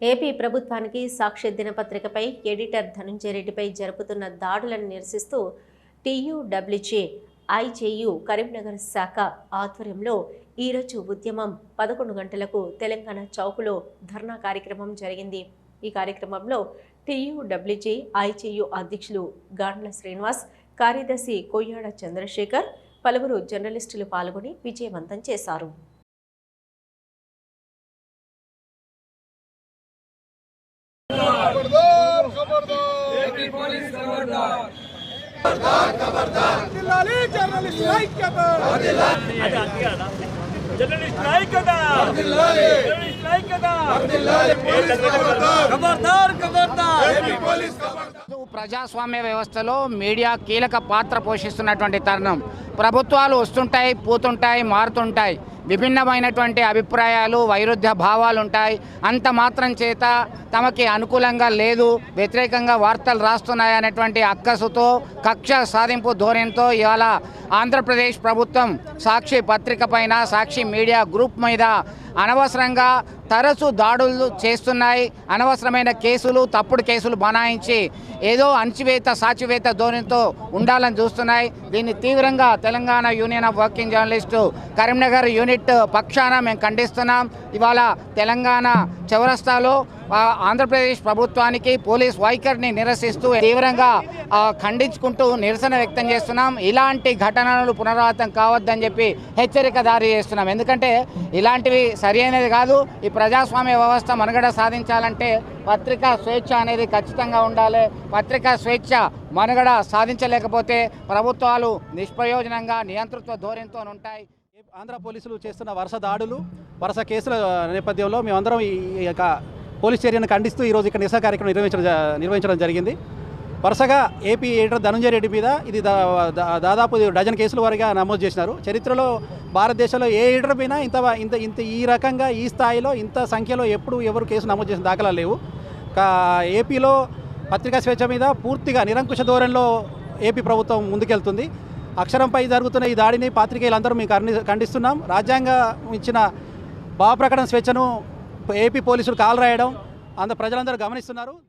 AP ప్రభుత్వానికి సాక్ష్య దినపత్రికపై editor Dhanunjaya రెడ్డిపై జరుపుతున్న దాడులను నిరసిస్తూ టీయూడబ్ల్యూజే ఐజేయు కరీంనగర్ శాఖ ఆధ్వర్యంలో ఈరోజు ఉద్యమం పదకొండు గంటలకు తెలంగాణ చౌకులో ధర్నా కార్యక్రమం జరిగింది. ఈ కార్యక్రమంలో టీయూడబ్ల్యూజే ఐజేయు అధ్యక్షులు గాండ్ల శ్రీనివాస్ కార్యదర్శి కొయ్యాడ చంద్రశేఖర్ పలువురు జర్నలిస్టులు పాల్గొని విజయవంతం చేశారు. यूपी पुलिस खबरदार खबरदार खबरदार दिल्ली जर्नलिस्ट स्ट्राइक का दिल्ली जर्नलिस्ट स्ट्राइक का दिल्ली ప్రజాస్వామ్య వ్యవస్థలో మీడియా కీలక పాత్ర పోషిస్తున్నటువంటి తరుణం. ప్రభుత్వాలు వస్తుంటాయి పోతుంటాయి మారుతుంటాయి. విభిన్నమైనటువంటి అభిప్రాయాలు వైరుధ్య భావాలు ఉంటాయి అంత మాత్రం చేత తమకి అనుకూలంగా లేదు వ్యతిరేకంగా వార్తలు రాస్తున్నాయి అనేటువంటి అక్కసుతో కక్ష సాధింపు ధోరణితో ఇవాళ ఆంధ్రప్రదేశ్ ప్రభుత్వం సాక్షి పత్రిక పైన సాక్షి మీడియా గ్రూప్ మీద అనవసరంగా తరచు దాడులు చేస్తున్నాయి. అనవసరమైన కేసులు తప్పుడు కేసులు బనాయించి ఏదో అణచివేత సాచివేత ధోరణితో ఉండాలని చూస్తున్నాయి. దీన్ని తీవ్రంగా Telangana union of working journalist Karimnagar unit పక్షాన మేము ఖండిస్తున్నాం. ఇవాళ తెలంగాణ చౌరస్తాలో ఆంధ్రప్రదేశ్ ప్రభుత్వానికి పోలీస్ వైఖరిని నిరసిస్తూ తీవ్రంగా ఖండించుకుంటూ నిరసన వ్యక్తం చేస్తున్నాం. ఇలాంటి ఘటనలు పునరావృతం కావద్దని చెప్పి హెచ్చరిక దారి చేస్తున్నాం. ఎందుకంటే ఇలాంటివి సరైనది కాదు. ఈ ప్రజాస్వామ్య వ్యవస్థ మనుగడ సాధించాలంటే పత్రికా స్వేచ్ఛ అనేది ఖచ్చితంగా ఉండాలి. పత్రికా స్వేచ్ఛ మనుగడ సాధించలేకపోతే ప్రభుత్వాలు నిష్ప్రయోజనంగా నియంతృత్వ ధోరణితో ఉంటాయి. ఆంధ్ర పోలీసులు చేస్తున్న వరుస దాడులు వరుస కేసుల నేపథ్యంలో మేమందరం ఈ ఈ యొక్క పోలీస్ చర్యను ఖండిస్తూ ఈరోజు ఇక్కడ నిరసన కార్యక్రమం నిర్వహించడం నిర్వహించడం జరిగింది. వరుసగా ఏపీ ఎడిటర్ ధనంజయ రెడ్డి మీద ఇది దాదాపు డజన్ కేసుల వారిగా నమోదు చేసినారు. చరిత్రలో భారతదేశంలో ఏ ఎడిటర్ పైన ఇంత ఇంత ఇంత ఈ రకంగా ఈ స్థాయిలో ఇంత సంఖ్యలో ఎప్పుడు ఎవరు కేసు నమోదు చేసిన దాఖలా లేవు. ఏపీలో పత్రికా స్వేచ్ఛ మీద పూర్తిగా నిరంకుశ ధోరణిలో ఏపీ ప్రభుత్వం ముందుకెళ్తుంది. అక్షరంపై జరుగుతున్న ఈ దాడిని పాత్రికేయులందరూ మేము కండి ఖండిస్తున్నాం. రాజ్యాంగం ఇచ్చిన భావప్రకటన స్వేచ్ఛను ఏపీ పోలీసులు కాలు రాయడం అంత ప్రజలందరూ గమనిస్తున్నారు.